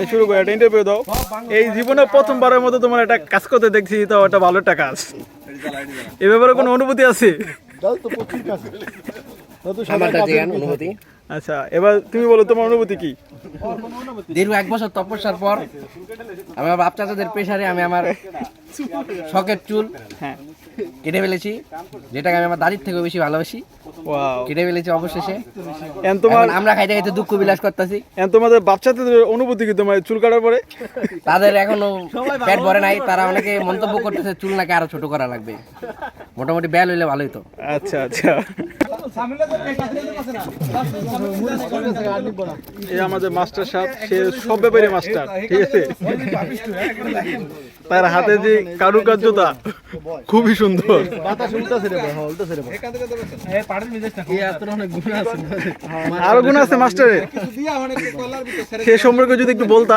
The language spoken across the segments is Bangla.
এই শুরু করে একটা ইন্টারভিউ দাও। এই জীবনে প্রথমবারের মতো তোমার একটা কাজ করতে দেখছি তো একটা ভালো একটা কাজ। এ ব্যাপারে কোনো অনুভূতি আছে? অনুভূতি? আচ্ছা এবার তুমি বলো তোমার অনুভূতি কি? দীর্ঘ এক বছর তপস্যার পর আমি আমার বাপ চাচাদের প্রেশারে আমি আমার শখের চুল। হ্যাঁ। কেটে ফেলেছি। যেটাকে আমি আমার দাদির থেকেও বেশি ভালোবাসি। কেটে ফেলেছি অবশেষে। এন তোমার আমরা খাইতে খাইতে দুঃখ বিলাস করতেছি। তোমাদের বাচ্চাদের অনুভূতি কি তোমার চুল কাটার পরে? তাদের এখনও পেট ভরে নাই তারা অনেকে মন্তব্য করতেছে চুল নাকি আরও ছোট করা লাগবে। মোটামুটি ব্যাল হইলে ভালোই তো। আচ্ছা আচ্ছা। এই আমাদের মাস্টার সাহেব সে সব ব্যাপারে মাস্টার ঠিক আছে? তার হাতে যে কারুকার্যতা খুবই সুন্দর। আরও গুণ আছে মাস্টারের। সে সম্পর্কে যদি একটু বলতা।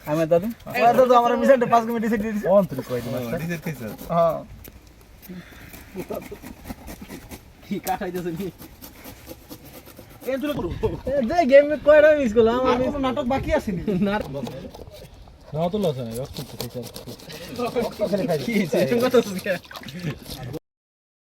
দিলাম আমি দাদু? দাদু আমার মিশনটা পাঁচ কিমি ডিসে দিয়েছি অন্তরি কই দিন হ্যাঁ। ঠিক কাটাইতেছে নি দে গেম কয়টা মিস করলাম? আমি নাটক বাকি আছে নি। নাটক না তো লস নাই রক্ত তো ঠিক আছে।